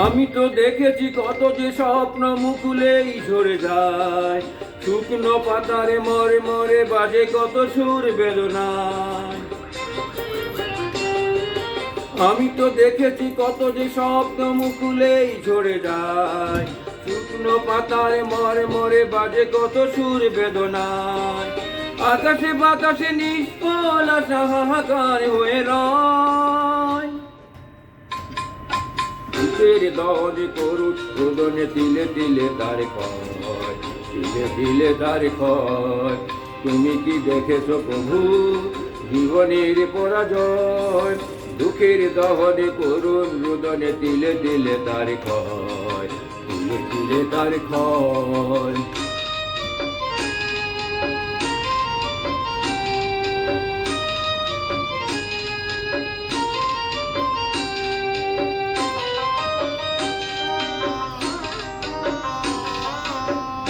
আমি তো দেখেছি কত যে স্বপ্ন মুকুলেই ঝরে যায়। শুকনো পাতারে মরে মরে বাজে কত সুর বেদনায়। আমি তো দেখেছি কত যে স্বপ্ন মুকুলেই ঝরে যায়। শুকনো পাতারে মরে মরে বাজে কত সুর বেদনায়। আকাশে বাতাসে নিষ্ফল, আশা হাহাকার হয়ে রয়। দহনে রোদনে তুমি কি দেখেছ প্রভু? জীবনের পরাজয়। দুঃখের দহনে করুন, রোদনে তিলে তিলে তার খয় তিলে তিলে তার ক্ষয়।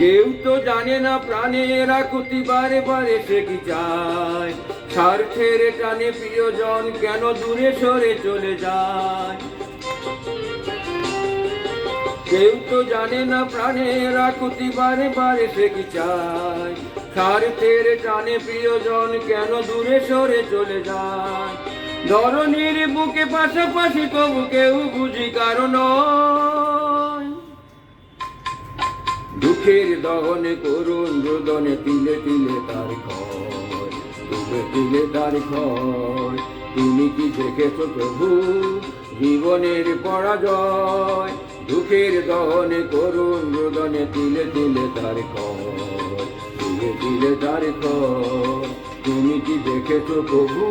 কেউ তো জানে না প্রাণের আকুতি বারে বারে সে কি চায়। স্বার্থের টানে প্রিয়জন কেন দূরে সরে চলে যায়? কেউ তো জানে না প্রাণের আকুতি বারে বারে সে কি চায়। স্বার্থের টানে প্রিয়জন কেন দূরে সরে চলে যায়? ধরনের বুকে পাশাপাশি তবু কেউ বুঝি কারণ দুঃখের দহনে করুণ রোদনে তিলে তিলে তার ক্ষয়। তিলে তার ক্ষয়। তুমি কি দেখেছ প্রভু জীবনের পরাজয়? দুঃখের দহনে করুণ রোদনে তিলে তিলে তার ক্ষয়। তিলে তিলে তার তুমি কি দেখেছ প্রভু